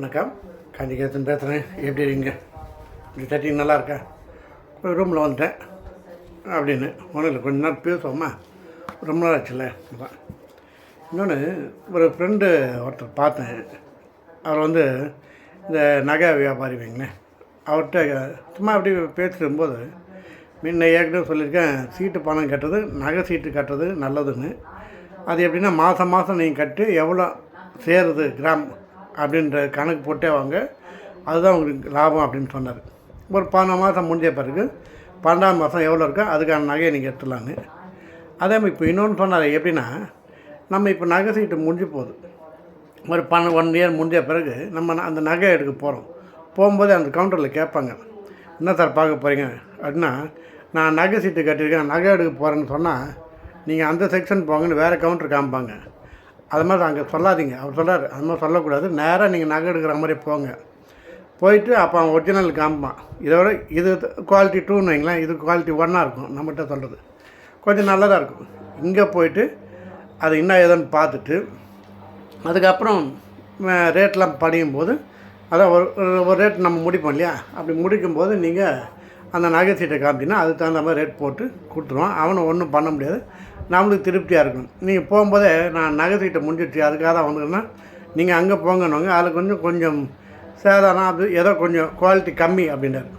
வணக்கம். காஞ்சிகேசன் பேசுகிறேன் எப்படி இருக்கீங்க? இந்த செட்டிங் நல்லா இருக்கா? ஒரு ரூமில் வந்துட்டேன். அப்படின்னு. ஒன்றும் இல்லை கொஞ்ச நேரம் பேசுவோமா? ரொம்ப நாள் ஆச்சுல்ல. இன்னொன்று ஒரு ஃப்ரெண்டு ஒருத்தர் பார்த்தேன். அவர் வந்து இந்த நகை வியாபாரி வைங்களேன் அவர்கிட்ட சும்மா அப்படி பேசும்போது முன்ன ஏற்கனவே சொல்லியிருக்கேன் சீட்டு பணம் கட்டுறது நகை சீட்டு கட்டுறது நல்லதுன்னு. அது எப்படின்னா மாதம் மாதம் நீங்கள் கட்டி எவ்வளோ சேருது கிராம் அப்படின்ற கணக்கு போட்டே வாங்க. அதுதான் உங்களுக்கு லாபம் அப்படின்னு சொன்னார். ஒரு பன்னெண்டு மாதம் முடிஞ்ச பிறகு பன்னெண்டாம் மாதம் எவ்வளோ இருக்கோ அதுக்கான நகையை நீங்கள் எடுத்துடலான்னு. அதே மாதிரி இப்போ இன்னொன்று சொன்னார் எப்படின்னா நம்ம இப்போ நகை சீட்டு முடிஞ்சு போகுது. ஒரு பன்ன ஒன் இயர் முடிஞ்ச பிறகு நம்ம அந்த நகையை எடுக்க போகிறோம் போகும்போது அந்த கவுண்டரில் கேட்பாங்க என்ன சார் பார்க்க போகிறீங்க அப்படின்னா நான் நகை சீட்டு கட்டியிருக்கேன் நகை எடுக்க போகிறேன்னு சொன்னால் நீங்கள் அந்த செக்ஷன் போங்கன்னு வேறு கவுண்டர் காமிப்பாங்க. அது மாதிரி அங்கே சொல்லாதீங்க. அவர் சொல்கிறார் அது மாதிரி சொல்லக்கூடாது. நேராக நீங்கள் நகை எடுக்கிற மாதிரி போங்க. போயிட்டு அப்போ அவன் ஒரிஜினல் காமிப்பான். இதோட இது குவாலிட்டி டூன்னு வைங்களேன் இது குவாலிட்டி ஒன்னாக இருக்கும். நம்மகிட்ட சொல்கிறது கொஞ்சம் நல்லதாக இருக்கும். இங்கே போயிட்டு அது என்ன ஏதுன்னு பார்த்துட்டு அதுக்கப்புறம் ரேட்லாம் படியும் போது அதான் ஒரு ஒரு- ஒரு ரேட் நம்ம முடிப்போம் இல்லையா? அப்படி முடிக்கும்போது நீங்கள் அந்த நகை சீட்டை காமிச்சிங்கன்னா அதுக்கு தகுந்த மாதிரி ரேட் போட்டு கொடுத்துருவான். அவனை ஒன்றும் பண்ண முடியாது. நம்மளுக்கு திருப்தியாக இருக்கும். நீங்கள் போகும்போதே நான் நகை சீட்டை முடிஞ்சிடுச்சு அதுக்காக தான் வந்துருன்னா நீங்கள் அங்கே போங்கன்னுவாங்க. அதில் கொஞ்சம் கொஞ்சம் சேதாரம் அது ஏதோ கொஞ்சம் குவாலிட்டி கம்மி அப்படின்றார்.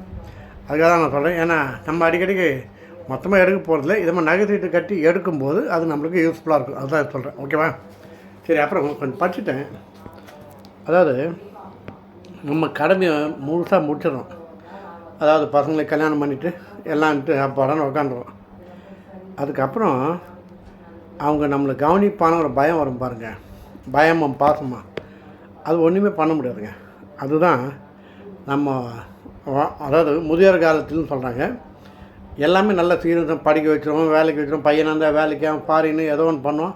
அதுக்காக தான் நான் சொல்கிறேன் ஏன்னா நம்ம அடிக்கடிக்கு மொத்தமாக எடுக்க போகிறதில்ல இது மாதிரி நகை கட்டி எடுக்கும்போது அது நம்மளுக்கு யூஸ்ஃபுல்லாக இருக்கும். அதுதான் சொல்கிறேன் ஓகேவா சரி அப்புறம் கொஞ்சம் படிச்சுட்டேன். அதாவது நம்ம கடமையை முழுசாக முடிச்சிடணும் அதாவது பசங்களை கல்யாணம் பண்ணிவிட்டு எல்லாம்ட்டு அப்பாடான்னு உக்காந்துருவோம். அதுக்கப்புறம் அவங்க நம்மளை கவனிப்பான ஒரு பயம் வரும் பாருங்கள் பயமும் பாசமாக அது ஒன்றுமே பண்ண முடியாதுங்க. அதுதான் நம்ம அதாவது முதியோர் காலத்துலன்னு சொல்கிறாங்க எல்லாமே நல்ல சீரியஸாக படிக்க வச்சிருவோம் வேலைக்கு வச்சிருவோம் பையனாக இருந்தால் வேலைக்கு அவன் ஃபாரின்னு ஏதோ ஒன்று பண்ணுவோம்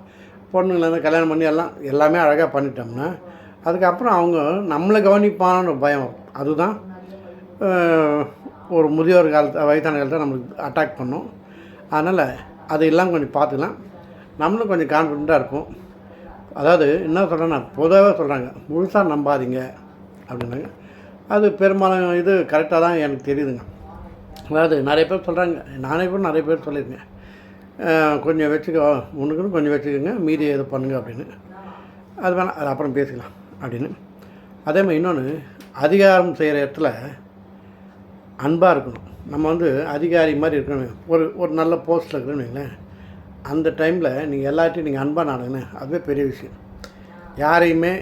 பொண்ணுங்களை இருந்தால் கல்யாணம் பண்ணி எல்லாம் எல்லாமே அழகாக பண்ணிட்டோம்னா அதுக்கப்புறம் அவங்க நம்மளை கவனிப்பான ஒரு பயம் வரும். அதுதான் ஒரு முதியோர் காலத்தை வயதான காலத்தை நம்மளுக்கு அட்டாக் பண்ணும். அதனால் அது கொஞ்சம் பார்த்துக்கலாம். நம்மளும் கொஞ்சம் கான்ஃபிடண்ட்டாக இருப்போம். அதாவது என்ன சொல்கிறேன்னா பொதுவாக சொல்கிறாங்க முழுசாக நம்பாதீங்க அப்படின்னாங்க அது பெரும்பாலும் இது கரெக்டாக தான் எனக்கு தெரியுதுங்க. அதாவது நிறைய பேர் சொல்கிறாங்க நானே கூட நிறைய பேர் சொல்லியிருக்கேன். கொஞ்சம் வச்சுக்கோ உனக்குன்னு கொஞ்சம் வச்சுக்கோங்க மீதி இது பண்ணுங்க அப்படின்னு. அது வேணாம் அது அப்புறம் பேசிக்கலாம் அப்படின்னு. அதே மாதிரி இன்னொன்று அதிகாரம் செய்கிற இடத்துல அன்பாக இருக்கணும். நம்ம வந்து அதிகாரி மாதிரி இருக்கணும். ஒரு ஒரு நல்ல போஸ்ட்டில் இருக்கணும் வைங்களேன். அந்த டைமில் நீங்கள் எல்லாத்தையும் நீங்கள் அன்பாக நடங்க அதுவே பெரிய விஷயம். யாரையுமே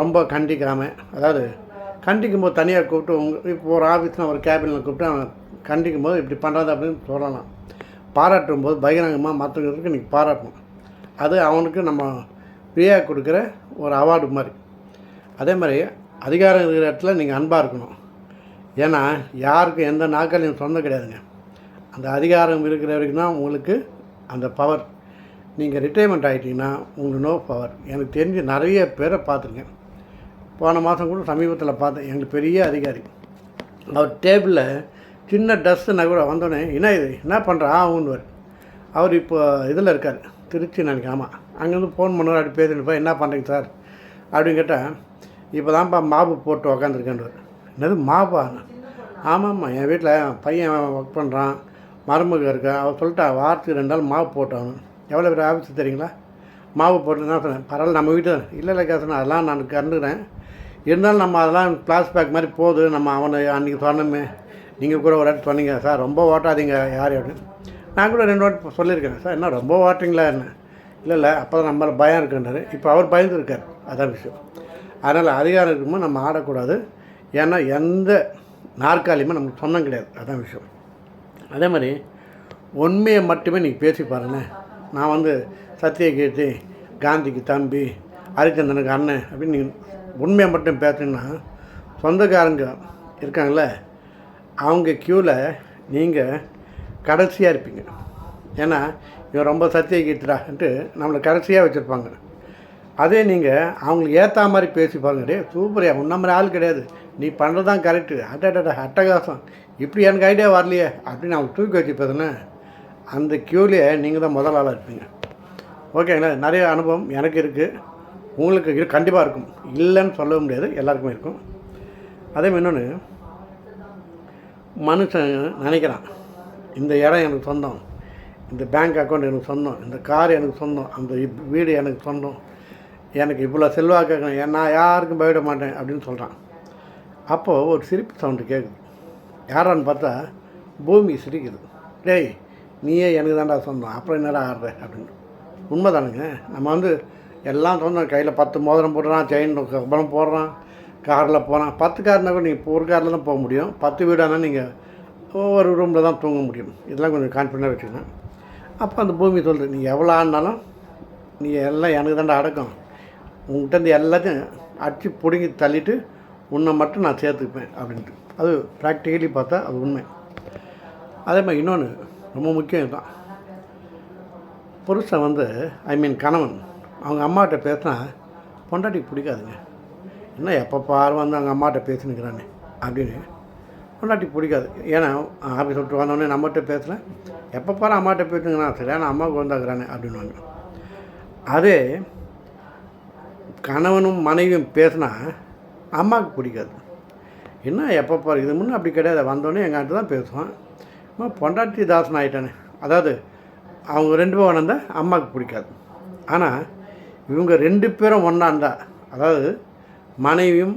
ரொம்ப கண்டிக்காமல் அதாவது கண்டிக்கும் போது தனியாக கூப்பிட்டு உங்கள் இப்போ ஒரு ஆஃபீஸில் ஒரு கேபினில் கூப்பிட்டு அவன் கண்டிக்கும் போது இப்படி பண்ணுறது அப்படின்னு சொல்லலாம். பாராட்டும் போது பகிரங்கமாக மற்றவங்களுக்கு நீங்கள் பாராட்டணும். அது அவனுக்கு நம்ம ஃப்ரீயாக கொடுக்குற ஒரு அவார்டு மாதிரி. அதே மாதிரி அதிகாரம் இருக்கிற இடத்துல நீங்கள் அன்பாக இருக்கணும். ஏன்னா யாருக்கும் எந்த நாட்களையும் சொந்தம் கிடையாதுங்க. அந்த அதிகாரம் இருக்கிற வரைக்கும் தான் உங்களுக்கு அந்த பவர் நீங்கள் ரிட்டைர்மெண்ட் ஆகிட்டீங்கன்னா உங்களுக்கு நோ பவர் எனக்கு தெரிஞ்சு நிறைய பேரை பார்த்துருக்கேன். போன மாதம் கூட சமீபத்தில் பார்த்தேன். எங்களுக்கு பெரிய அதிகாரி. அவர் டேபிளில் சின்ன டஸ்ட்டுனா கூட வந்தோடனே என்ன இது? என்ன பண்ணுறா ஆகுன்னுவார் அவர் இப்போ இதில் இருக்கார். திருச்சி நினைக்கிறேன். ஆமாம் அங்கேருந்து ஃபோன் பண்ணுவார். அப்படி பேசிட்டுப்பா என்ன பண்ணுறீங்க சார் அப்படின்னு கேட்டால் இப்போ தான்ப்பா மாவு போட்டு உக்காந்துருக்கேன்றார் என்னது மாவா ஆமாம்மா. என் வீட்டில் பையன் ஒர்க் பண்ணுறான் மருமக இருக்கா அவள் சொல்லிட்டா வாரத்துக்கு ரெண்டு நாள் மாவு போட்டான் எவ்வளோ பேர் ஆஃபீஸ் தெரியுங்களா? மாவு போட்டு தான் சொன்னேன்? பரவாயில்ல நம்ம வீட்டு இல்லை இல்லை கேசன் அதெல்லாம் நான் கண்டுக்கிறேன். இருந்தாலும் நம்ம அதெல்லாம் பிளாஸ் பேக் மாதிரி போகுது. நம்ம அவனை அன்றைக்கி சொன்னோமே. நீங்கள் கூட ஒரு வாட்டி சொன்னீங்க சார் ரொம்ப ஓட்டாதீங்க யார் அப்படின்னு நான் கூட ரெண்டு வாட்டி சொல்லியிருக்கேன் சார் என்ன ரொம்ப ஓட்டுறீங்களா என்ன? இல்லை இல்லை அப்போ தான் நம்மளை பயம் இருக்குன்றாரு. இப்போ அவர் பயந்து இருக்கார் அதான் விஷயம். அதனால் அதிகாரம் இருக்கும்போது நம்ம ஆடக்கூடாது. ஏன்னா எந்த நாற்காலியுமே நமக்கு சொன்னம் கிடையாது. அதான் விஷயம். அதே மாதிரி உண்மையை மட்டுமே நீங்கள் பேசி பாருங்களேன். நான் வந்து சத்தியகீர்த்தி காந்திக்கு தம்பி ஹரிச்சந்திரனுக்கு அண்ணன் அப்படின்னு நீங்கள் உண்மையை மட்டும் பேசுனீங்கன்னா சொந்தக்காரங்க இருக்காங்களே அவங்க க்யூவில் நீங்கள் கடைசியாக இருப்பீங்க. ஏன்னா இவன் ரொம்ப சத்தியகீர்த்திடான்ட்டு நம்மளை கடைசியாக வச்சுருப்பாங்க. அதே நீங்கள் அவங்களுக்கு ஏற்ற மாதிரி பேசி பாருங்க. டே சூப்பரியா உன்ன மாதிரி ஆள் கிடையாது. நீ பண்ணுறது தான் கரெக்டு அட்டடா அட்டகாசம். இப்படி எனக்கு ஐடியா வரலையே அப்படின்னு அவங்க தூக்கி வச்சு அந்த க்யூலேயே நீங்கள் தான் முதல் ஆளாக இருப்பீங்க. ஓகேங்களா நிறைய அனுபவம் எனக்கு இருக்குது உங்களுக்கு இரு கண்டிப்பாக இருக்கும். இல்லைன்னு சொல்ல முடியாது எல்லாருக்குமே இருக்கும். அதே மாதிரி இன்னொன்று மனுஷன் நினைக்கிறான் இந்த இடம் எனக்கு சொந்தம் இந்த பேங்க் அக்கௌண்ட் எனக்கு சொந்தம் இந்த கார் எனக்கு சொந்தம் அந்த வீடு எனக்கு சொந்தம் எனக்கு இவ்வளோ செல்வாக்கு நான் யாருக்கும் போயிட மாட்டேன் அப்படின்னு சொல்கிறான் அப்போது ஒரு சிரிப்பு சவுண்டு கேட்குது யாரான்னு பார்த்தா பூமி சிரிக்குது. டேய் நீயே எனக்கு தான்டா சொந்தம் அப்புறம் என்னடா ஆடுற? அப்படின்னு. உண்மைதானுங்க. நம்ம வந்து எல்லாம் சொந்தம் கையில் பத்து மோதிரம் போடுறான் செயின் கபலம் போடுறான் காரில் போகிறான் பத்து கார்னா கூட நீங்கள் ஒரு காரில் தான் போக முடியும். பத்து வீடானால் நீங்கள் ஒவ்வொரு ரூமில் தான் தூங்க முடியும். இதெல்லாம் கொஞ்சம் கான்ஃபிடென்ட்டாக வச்சுக்கணும் அப்போ அந்த பூமி சொல்லுது நீ எவ்வளோ ஆடினாலும் நீ எல்லாம் எனக்கு தாண்டா அடக்கம். உங்கள்கிட்ட இருந்து எல்லாத்தையும் அடித்து பிடுங்கி தள்ளிட்டு உன்னை மட்டும் நான் சேர்த்துப்பேன் அப்படின்ட்டு. அது ப்ராக்டிக்கலி பார்த்தா அது உண்மை. அதே மாதிரி இன்னொன்று ரொம்ப முக்கியம் தான் புருஷன் வந்து ஐ மீன் கணவன் அவங்க அம்மாட்ட பேசினா பொண்டாட்டிக்கு பிடிக்காதுங்க. என்ன எப்போ பாரு வந்து அவங்க அம்மாட்ட பேசினுக்கிறானே அப்படின்னு. பொண்டாட்டிக்கு பிடிக்காது. ஏன்னா ஆஃபீஸ் விட்டு வந்தோடனே நம்மகிட்ட பேசுகிறேன் எப்போ பாரு அம்மாட்ட பேசுங்கன்னா சரியான அம்மாவுக்கு வந்தாக்குறானே அப்படின்வாங்க அதே கணவனும் மனைவியும் பேசினா அம்மாவுக்கு பிடிக்காது. என்ன எப்போ பாரு இது முன்னே அப்படி கிடையாது. வந்தோடனே எங்கிட்ட தான் பேசுவான். அம்மா பொண்டாட்டி தாசன் ஆகிட்டானே அதாவது அவங்க ரெண்டு பேரும் வந்தா அம்மாவுக்கு பிடிக்காது. ஆனால் இவங்க ரெண்டு பேரும் ஒன்றாண்டா அதாவது மனைவியும்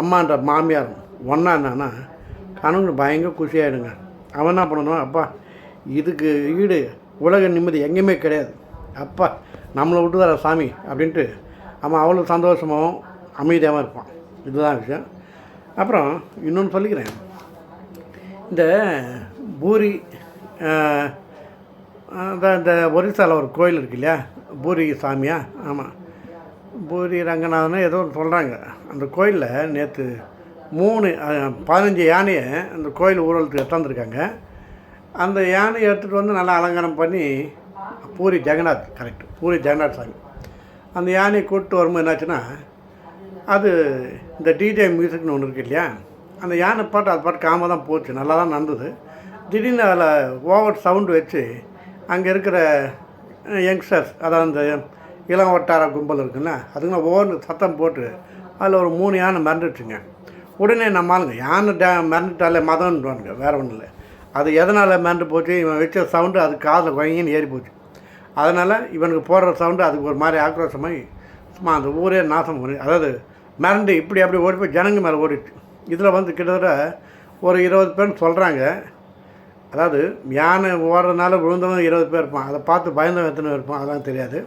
அம்மான்ற மாமியாரும் ஒன்றா இருந்தானா கணவனுக்கு பயங்கர குஷியாயிடுங்க. அவன் என்ன பண்ணணும் அப்பா இதுக்கு ஈடு உலக நிம்மதி எங்கேயுமே கிடையாது. அப்பா நம்மளை விட்டு சாமி அப்படின்ட்டு அவன் அவ்வளோ சந்தோஷமாகவும் அமைதியாகவும் இருப்பான். இதுதான் விஷயம். அப்புறம் இன்னொன்று சொல்லிக்கிறேன். இந்த பூரி அந்த இந்த ஒரிசாவில் ஒரு கோயில் இருக்கு இல்லையா? பூரி சாமியா? ஆமாம் பூரி ரங்கநாதன் ஏதோ ஒன்று சொல்கிறாங்க அந்த கோயிலில் நேற்று மூணு பதினஞ்சு யானையை அந்த கோயில் ஊர்வலத்துக்கு எடுத்தாந்துருக்காங்க அந்த யானையை எடுத்துகிட்டு வந்து நல்லா அலங்காரம் பண்ணி பூரி ஜெகநாத் கரெக்ட் பூரி ஜெகநாத் சாமி. அந்த யானையை கூப்பிட்டு வரும்போது என்னாச்சுன்னா அது இந்த டிஜே மியூசிக்னு ஒன்று இருக்கு இல்லையா? அந்த யானை பாட்டு அது பாட்டு காம தான் போச்சு நல்லா தான் நடந்தது. திடீர்னு அதில் ஓவர் சவுண்டு வச்சு அங்கே இருக்கிற யங்ஸ்டர்ஸ் அதாவது அந்த இளம் வட்டார கும்பல் இருக்குன்னா அதுங்க ஓன்னு சத்தம் போட்டு அதில் ஒரு மூணு யானை மறந்துடுச்சுங்க. உடனே நம்ம ஆளுங்க யானை டே மறந்துட்டாலே மதம்ன்றானுங்க வேறு ஒன்றும் இல்லை. அது எதனால் மறந்து போச்சு இவன் வச்ச சவுண்டு அது காதில் கொயங்கின்னு ஏறி போச்சு. அதனால் இவனுக்கு போடுற சவுண்டு அதுக்கு ஒரு மாதிரி ஆக்ரோஷமாகி சும்மா அந்த ஊரே நாசம் பண்ணி அதாவது மிரண்டு இப்படி அப்படி ஓடி போய் ஜனங்க மேலே ஓடிச்சு இதில் வந்து கிட்டத்தட்ட ஒரு இருபது பேர் சொல்கிறாங்க அதாவது யானை ஓடுறதுனால விழுந்தவன் இருபது பேர் இருப்பான் அதை பார்த்து பயந்தவன் எத்தனை இருப்பான் அதெல்லாம் தெரியாது.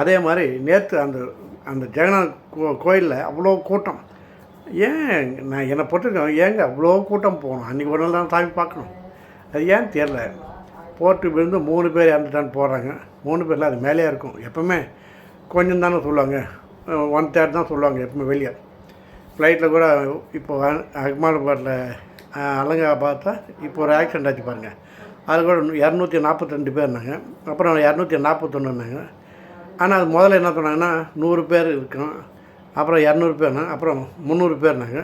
அதே மாதிரி நேற்று அந்த அந்த ஜெகநாத் கோ கோயிலில் அவ்வளோ கூட்டம். ஏன் நான் என்னை பொறுத்திருக்கேன் ஏங்க அவ்வளோ கூட்டம் போகணும்? அன்றைக்கி ஒரு நாள் தான் சாமி பார்க்கணும். அது ஏன் தெரில போட்டு விழுந்து மூணு பேர் இறந்துட்டான்னு போடுறாங்க. மூணு பேரில் அது மேலேயே இருக்கும். எப்பவுமே கொஞ்சம் தானே சொல்லுவாங்க. ஒன் தேர்ட் தான் சொல்லுவாங்க எப்பவுமே வெளியே. ஃப்ளைட்டில் கூட இப்போ அகமாலபாட்டில் அலங்கா பார்த்தா இப்போ ஒரு ஆக்சிடென்ட் ஆச்சு பாருங்கள் அது கூட இரநூத்தி நாற்பத்தி ரெண்டு பேர் இருந்தாங்க. அப்புறம் இரநூத்தி நாற்பத்தொன்னுனாங்க ஆனால் அது முதல்ல என்ன சொன்னாங்கன்னா நூறு பேர் இருக்கும் அப்புறம் இரநூறு பேர்னா அப்புறம் முந்நூறு பேர்னாங்க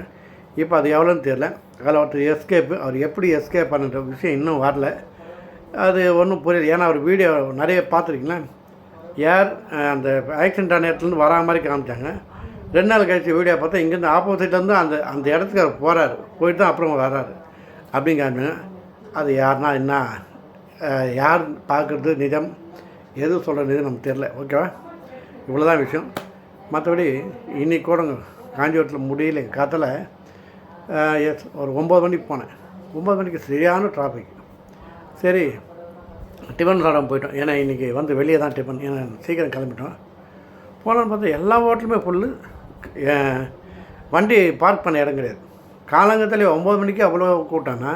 இப்போ அது எவ்வளோன்னு தெரில அதில் ஒருத்தர் எஸ்கேப்பு அவர் எப்படி எஸ்கேப் பண்ணுற விஷயம் இன்னும் வரல. அது ஒன்றும் புரியல. ஏன்னா அவர் வீடியோ நிறைய பார்த்துருக்கீங்களா? ஏர் அந்த ஆக்சிடென்ட் ஆன இடத்துலேருந்து வரா மாதிரி காமிச்சாங்க. ரெண்டு நாள் கழிச்சு வீடியோ பார்த்தா இங்கேருந்து ஆப்போசிட்லேருந்து அந்த அந்த இடத்துக்கு அவர் போகிறாரு போயிட்டு தான் அப்புறம் வராரு. அப்படிங்காங்க அது யாருன்னா என்ன யார் பார்க்குறது நிஜம்? எது சொல்கிறது நமக்கு தெரில ஓகேவா இவ்வளோ தான் விஷயம். மற்றபடி இன்னைக்கு கூட காஞ்சிபுரத்தில் முடியல காத்தில் எஸ் ஒரு ஒம்பது மணிக்கு போனேன். ஒம்பது மணிக்கு சரியான டிராஃபிக் சரி டிஃபன் சாப்பிட போயிட்டோம். ஏன்னா இன்றைக்கி வந்து வெளியே தான் டிஃபன் ஏன்னா சீக்கிரம் கிளம்பிட்டோம். போனோன்னு பார்த்தா எல்லா ஹோட்டலுமே ஃபுல்லு வண்டி பார்க் பண்ண இடம் கிடையாது. காலங்கத்திலே ஒம்பது மணிக்கு அவ்வளோ கூட்டம்னா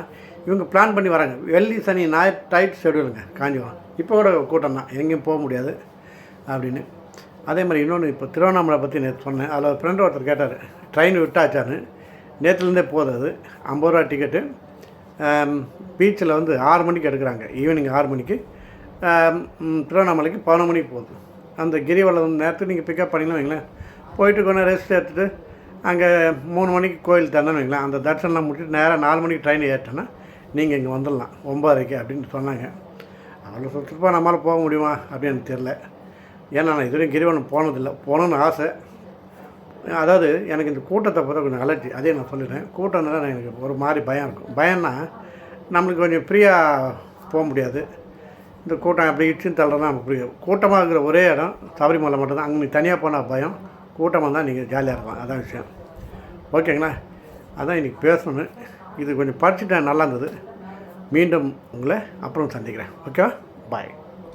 இவங்க பிளான் பண்ணி வராங்க. வெள்ளி சனி ஞாயிறு டைட் ஷெடியூலுங்க காஞ்சிபுரம். இப்போ கூட கூட்டம் தான். எங்கேயும் போக முடியாது அப்படின்னு. அதே மாதிரி இன்னொன்று இப்போ திருவண்ணாமலை பற்றி நேற்று சொன்னேன். அதில் ஒரு ஃப்ரெண்டு ஒருத்தர் கேட்டார். ட்ரெயின் விட்டாச்சான்னு. நேற்றுலேருந்தே போகுது அது. ஐம்பது ரூபா டிக்கெட்டு பீச்சில் வந்து ஆறு மணிக்கு எடுக்கிறாங்க. ஈவினிங் ஆறு மணிக்கு. திருவண்ணாமலைக்கு பதினொன்று மணிக்கு போகுது. அந்த கிரிவலம் நேரத்துக்கு நீங்கள் பிக்கப் பண்ணிக்கலாம் வைங்களேன். போயிட்டு கொஞ்சம் ரெஸ்ட் எடுத்துகிட்டு அங்கே மூணு மணிக்கு கோயில் தந்தேன்னு வைங்களேன். அந்த தரிசனம்லாம் முடிச்சுட்டு நேராக நாலு மணிக்கு ட்ரெயின் ஏற்றினா நீங்கள் இங்கே வந்துடலாம். ஒம்பதரைக்கு அப்படின்னு சொன்னாங்க. அவ்வளோ சுற்றுப்பா நம்மளால் போக முடியுமா அப்படின்னு தெரில ஏன்னா நான் இதுவரையும் கிரிவலம் போனதில்லை. போகணுன்னு ஆசை. அதாவது எனக்கு இந்த கூட்டத்தை பார்த்தா கொஞ்சம் அலர்ஜி அதே நான் சொல்லிடுறேன். கூட்டம்னால எனக்கு ஒரு மாதிரி பயம் இருக்கும். பயம்னா நம்மளுக்கு கொஞ்சம் ஃப்ரீயாக போக முடியாது. இந்த கூட்டம் அப்படி இச்சுன்னு தள்ளுறதா நமக்கு புரியும் கூட்டமாக இருக்கிற ஒரே இடம் சபரிமலை மட்டும்தான். அங்கே நீ தனியாக போனால் பயம். கூட்டமாக தான் நீங்கள் ஜாலியாக இருக்கலாம். அதான் விஷயம். ஓகேங்களா? அதான் இன்றைக்கி பேசணும். இது கொஞ்சம் படிச்சுட்டேன். நல்லா இருந்தது. மீண்டும் உங்களை அப்புறம் சந்திக்கிறேன். ஓகேவா? பாய்